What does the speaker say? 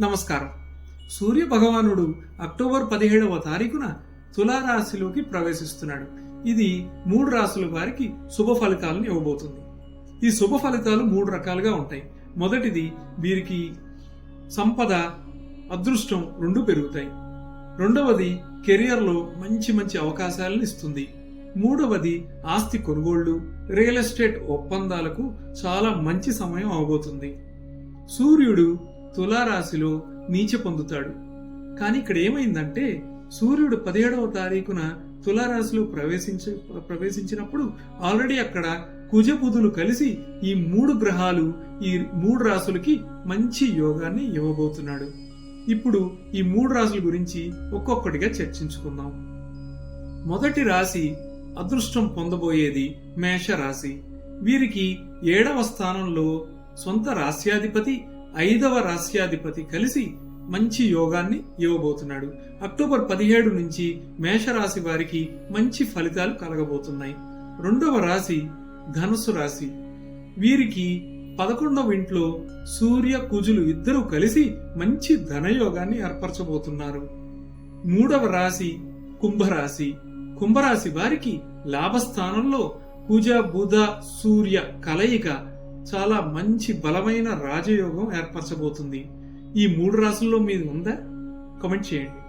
నమస్కారం. సూర్య భగవానుడు అక్టోబర్ పదిహేడవ తారీఖున తులారాశిలోకి ప్రవేశిస్తున్నాడు. ఇది మూడు రాశుల వారికి శుభ ఫలితాలను ఇవ్వబోతుంది. ఈ శుభ ఫలితాలు మూడు రకాలుగా ఉంటాయి. మొదటిది వీరికి సంపద అదృష్టం రెండు పెరుగుతాయి. రెండవది కెరియర్లో మంచి మంచి అవకాశాలను ఇస్తుంది. మూడవది ఆస్తి కొనుగోళ్ళు రియల్ ఎస్టేట్ ఒప్పందాలకు చాలా మంచి సమయం అవబోతుంది. సూర్యుడు తులారాశిలో నీచ పొందుతాడు. కానీ ఇక్కడ ఏమైందంటే సూర్యుడు పదిహేడవ తారీఖున తులారాశిలో ప్రవేశించ ప్రవేశించినప్పుడు ఆల్రెడీ అక్కడ కుజబుధులు కలిసి ఈ మూడు గ్రహాలు ఈ మూడు రాశులకి మంచి యోగాన్ని ఇవ్వబోతున్నాడు. ఇప్పుడు ఈ మూడు రాశుల గురించి ఒక్కొక్కటిగా చర్చించుకుందాం. మొదటి రాశి అదృష్టం పొందబోయేది మేష రాశి వీరికి ఏడవ స్థానంలో సొంత రాశ్యాధిపతి ఐదవ రాశ్యాధిపతి కలిసి మంచి యోగాన్ని ఇవ్వబోతున్నాడు. అక్టోబర్ పదిహేడు నుంచి మేషరాశి వారికి మంచి ఫలితాలు కలగబోతున్నాయి. రెండవ రాశి ధనుసు రాశి. వీరికి పదకొండవ ఇంట్లో సూర్య కుజులు ఇద్దరూ కలిసి మంచి ధనయోగాన్ని ఏర్పరచబోతున్నారు. మూడవ రాశి కుంభరాశి. కుంభరాశి వారికి లాభస్థానంలో కుజ బుధ సూర్య కలయిక చాలా మంచి బలమైన రాజయోగం ఏర్పరచబోతుంది. ఈ మూడు రాసుల్లో మీది ఉందా? కమెంట్ చేయండి.